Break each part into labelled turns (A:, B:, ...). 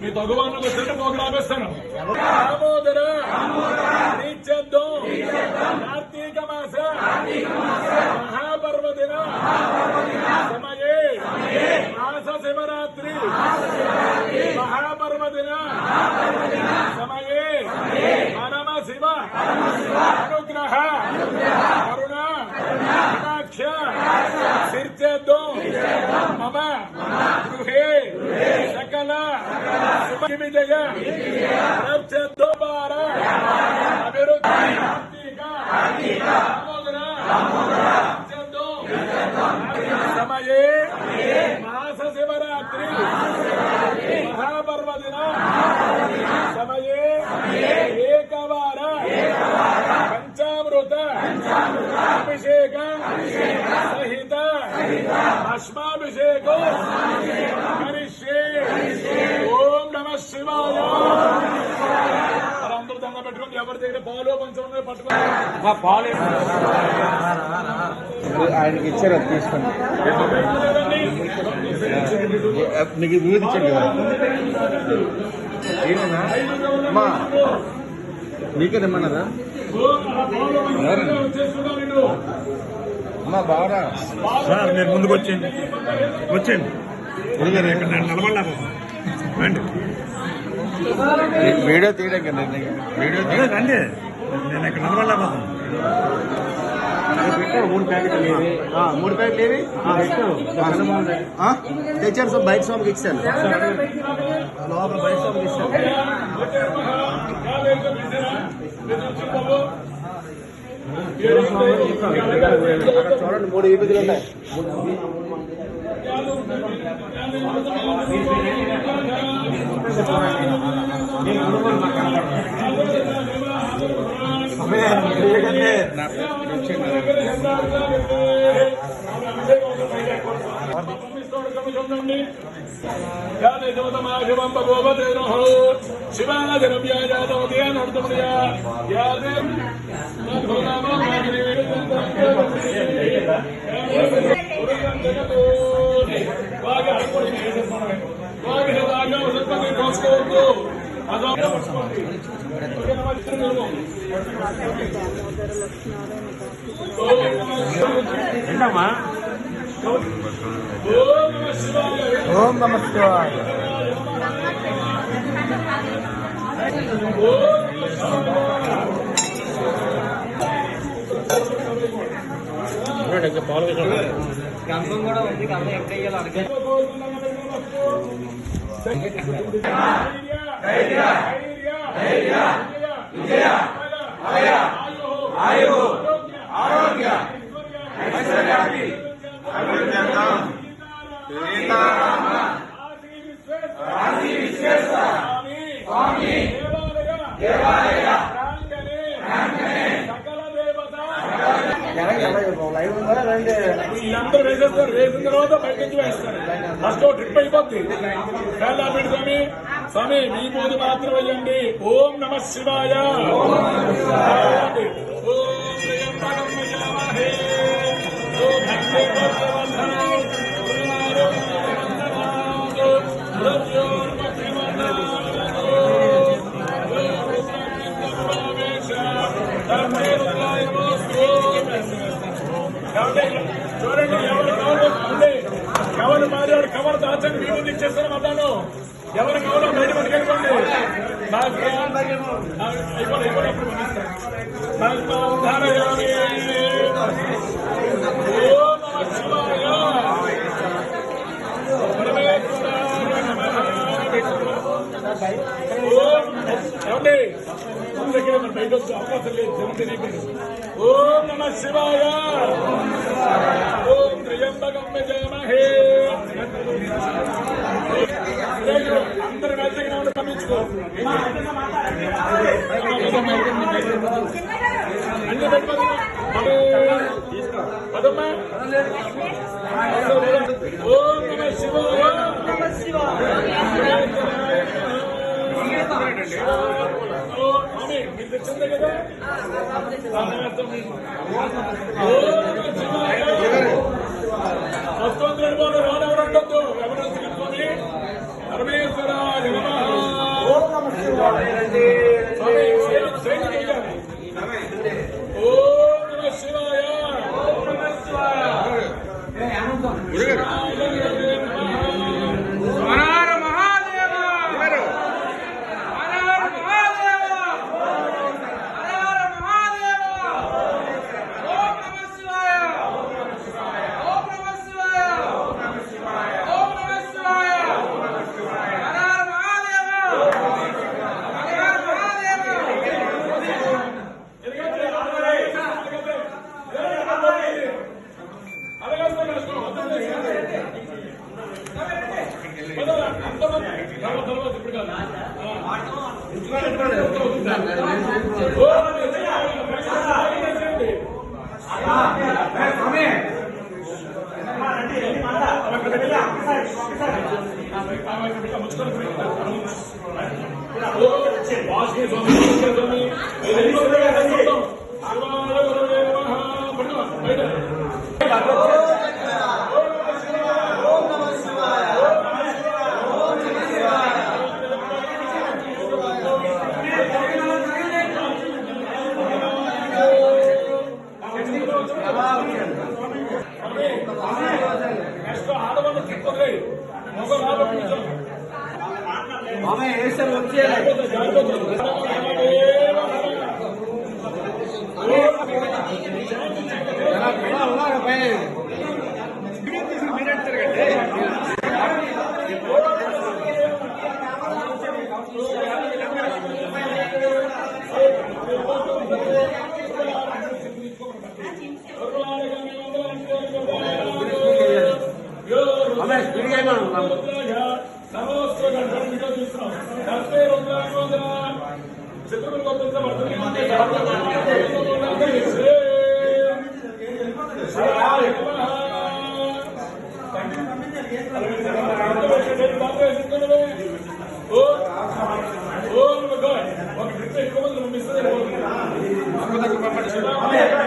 A: మీ తగువాన్ని వచ్చినట్టు పోగులు ఆపేస్తాను దామోదర నీచెద్దు కార్తీక మాస మహాపర్వదిన సమయే మాస శివరాత్రి మహాపర్వదిన సమయే పరమ శివ అనుగ్రహ కరుణ కటాక్ష సిర్చేద్దు మమ గృహే సకల Amen.
B: ఆయనకి ఇచ్చారు అది తీసుకోండి. నీకు వివిధ ఇచ్చాడు కదా? ఏంటన్నా అమ్మా నీకే తెమ్మన్నదా అమ్మా బావరా?
C: సార్ మీరు ముందుకు వచ్చేయండి. వచ్చేయండి. ఇక్కడ నేను నిలబడలేకపోతున్నా రండి.
B: వీడియో తీయడం కదా. వీడియో
C: అదే రండి. నేను ఇక్కడ నిలబడలేకపోతున్నా
B: పెట్టాడు మూడు ప్యాకెట్లు ఏవి ఆ, మూడు ప్యాకెట్లు ఏవి ఆ, తెచ్చాను సార్ బయట షాప్కి ఇచ్చాను లోపల బయట షాప్కి ఇచ్చాను అక్కడ చూడండి మూడు ఈపిదిలు ఉన్నాయి
C: ఏంటమ్మా
B: ఓం నమ శివాయ లైవ్ ఉందా రండి
A: వీళ్ళందరూ వేసేస్తారు వేసిన తర్వాత బయట నుంచి వేస్తారు ఫస్ట్ ఓ ట్రిప్ అయిపోద్ది వేలాపేట స్వామి స్వామి మీ పూజ మాత్రం వేయండి ఓం నమ శివాయ ఓం త్రయంబకం యజామహే. ఓం భక్తే భద్రవర్ధనం. గురువారోగ్యవందనాత్. మృత్యోర్ముక్తిమందనాత్. ఓం రుద్రమింద్రప్రవేశ. ధర్మే రుద్రాయ నమోస్తు. కాబట్టి చూడండి ఎవరు కవర్ ఉంది ఎవరు మారాడు కవర్ దాచండి మీ ముందు ఇచ్చేస్తాను మతాను ఎవరు కవర్ బయట పట్టుకెళ్ళిపోండి నాకు అయిపోయి అయిపోయి ఇప్పుడు పంపిస్తాను నాకు ధారయామి. ఎవరు కావాలో పరమేశ్వరాయ నమః. ఏమండి? బయట వచ్చే అవకాశం లేదు జనం తెలియకుండా ఓం నమ శివాయ ఓ త్రయంబకం యజామహే అందరు కలిసి ఉండి పంపించుకో అన్ని పెట్టుకోదమ్మా ఓం నమ నమ మీరు తెచ్చిందే కదా? Amém.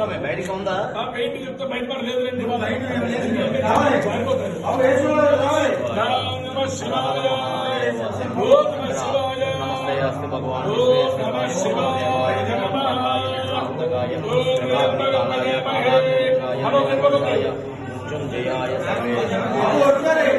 A: చేస్తామే
B: బయటికి ఉందా
A: బయటికి చెప్తే బయట పడలేదు రండి నమస్తే అస్తు భగవాన్
D: మృత్యుంజయాయ
A: సర్వే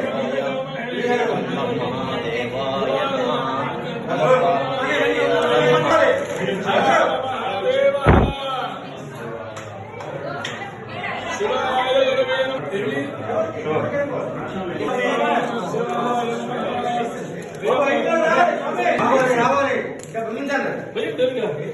A: ಬೆಳಗ್ಗೆ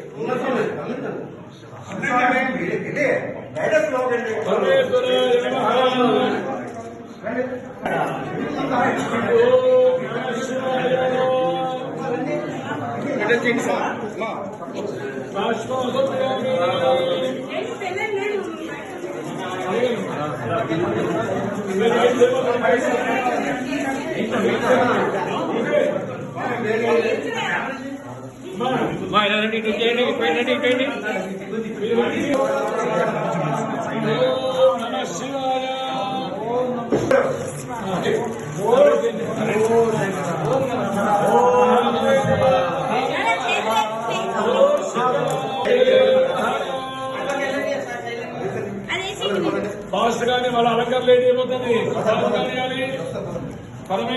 A: ఇటు చేయండి ఇటు ఇటు ఫాస్ట్ కానీ వాళ్ళ అలంకరణ లేట్ ఏమవుతుంది పరమే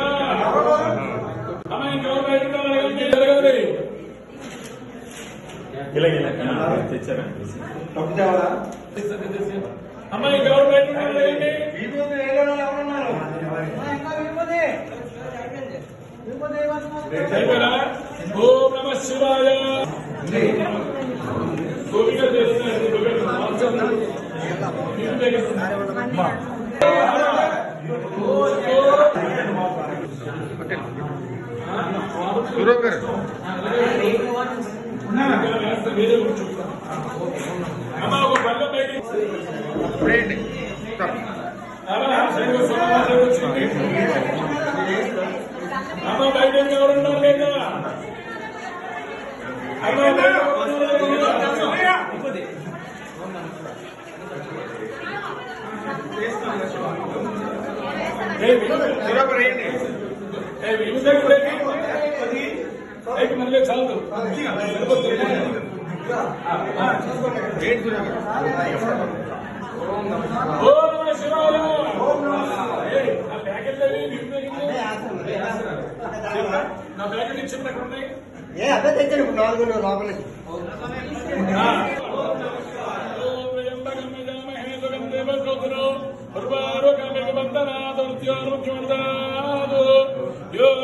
A: కానీ పరమేశ్వర శివాయ అమ్మాయి గవర్నమెంట్? ఓం నమ శివాయ గోపిక చేస్తున్నారు గోపిక
B: గారు
A: అమ్మ ఒక పళ్ళ బయటికి
B: ఇప్పుడేంటి స్టాప్.
A: అమ్మ బయట ఎవరు ఉన్నారు లేదా అమ్మ బయట ఎవరు ఉన్నారు లేదా? ఏ, విను-
B: సూరవ్ గారు వేయండి
A: ఏ, విను దగ్గర బ్రేక్. బ్రేక్ మళ్ళీ చాలు
B: వేయండి సూరవ్ గారు
A: ఓం నమః శివాయ ఏయ్, నా ప్యాకెట్ ఇచ్చిన ఉన్నాయి
D: ఏ అదే తెచ్చాను నాలుగు లోపలికి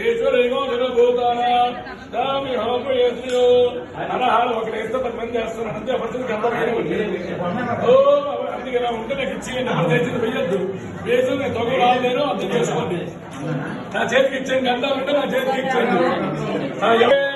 A: ఈశ్వరే గోదర్వభూతానా దామి హాపేశ్వయో ఒకటి వేస్తే పది మంది చేస్తున్నారు అంతే పడుతుంది ఓ అందుకే నా ఉంటే నాకు ఇచ్చి నా తెచ్చింది వెయ్యొద్దు వేసి నేను తొగ రాలేను చేసుకోండి నా చేతికి ఇచ్చాను గంట ఉంటే నా చేతికి ఇచ్చాను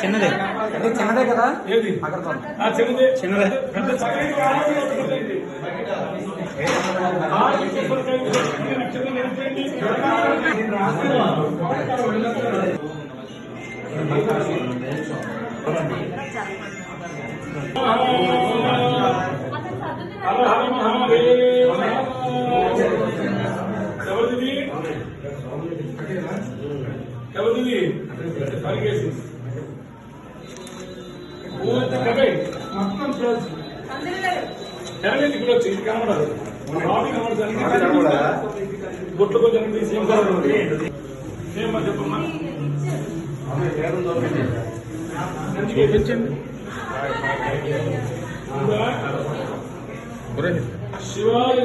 D: చిన్నదే అంటే చిన్నదే కదా
A: ఏది ఆ చిన్నది
D: చిన్నదే.
A: పెద్ద చక్కటి కావాలి ఒకటి. ఆ కొబ్బరికాయ కొట్టుకుని నక్షత్రం నిలిపేయండి. హర హర మహాదేవ ఎవరిది కవే మొత్తం క్లోజ్ జరగండి ఇక్కడ వచ్చి ఇది కనబడదు కనబడదు గుట్లు కొంచెం చెప్పమ్మా శివాయ.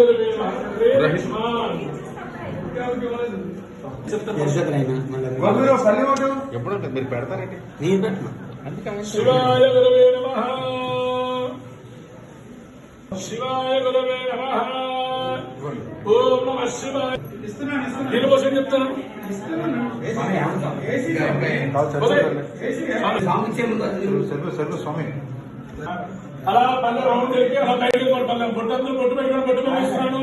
B: ఎప్పుడు మీరు పెడతారండి
D: నేను పెట్టిన.
A: శివాయ గురవే నమ. శివాయ గురవే నమ. ఓం నమ శివాయ. చెప్తాను.
B: స్వామి.
A: అలా పల్లె రౌండ్ తిరిగి అలా బయటకు పడతాను బొట్టంతో బొట్టు పెట్టుకుని బొట్టు పెట్టిస్తున్నాను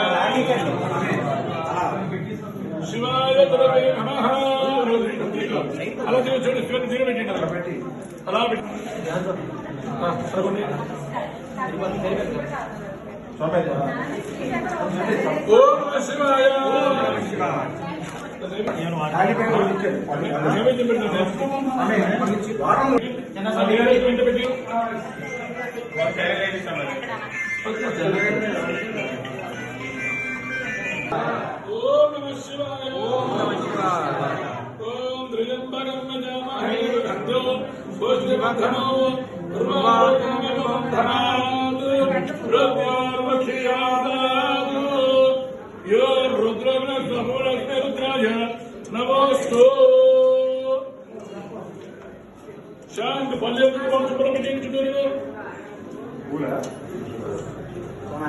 A: ఓం
D: నమ శివాయ నైవేద్యం పెట్టండి. ఆ నైవేద్యం ఓం నమ శివాయ ఓం నమ శివాయ ఓం త్రిజంబకం వజామహే భక్తో భోజ్యమధమో రుమారోగ్యమధనాత్ రుద్రార్వక్షయాదాత్ యో రుద్రగ్న సమూలస్య రుద్రాయ నమోస్తు శాంతి పల్లె పంచుకుని ఓం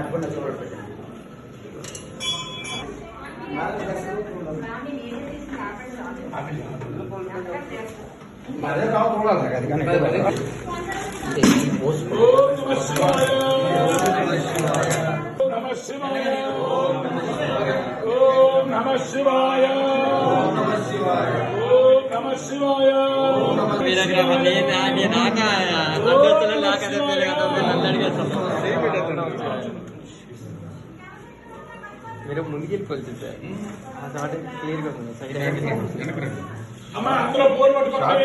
D: నమ శివాయ ఓం నమ శివాయ ఓం నమ శివాయ ఓం నమ శివాయ
A: వీరగ్రహంలో దాన్ని దాకా అభ్యర్థులు లేక మీరు ముందుకెళ్ళి సార్ ఆ దాటి క్లియర్గా ఉంది సైడ్
D: అమ్మ అందరూ పోరు పట్టుకోండి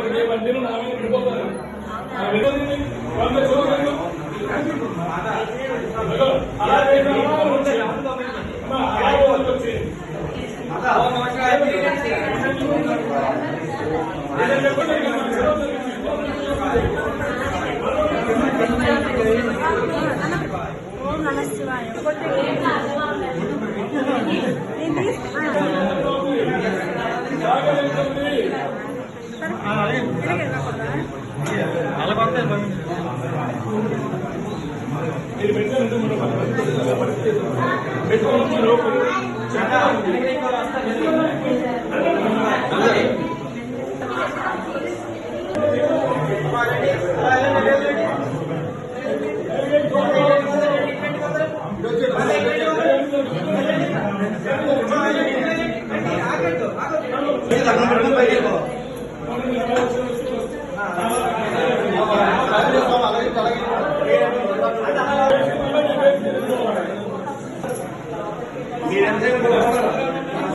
A: ఎవరికి బండిలు నా మీద వచ్చి
E: ఓం నమ శివాయ
D: పెట్టుకోవాలి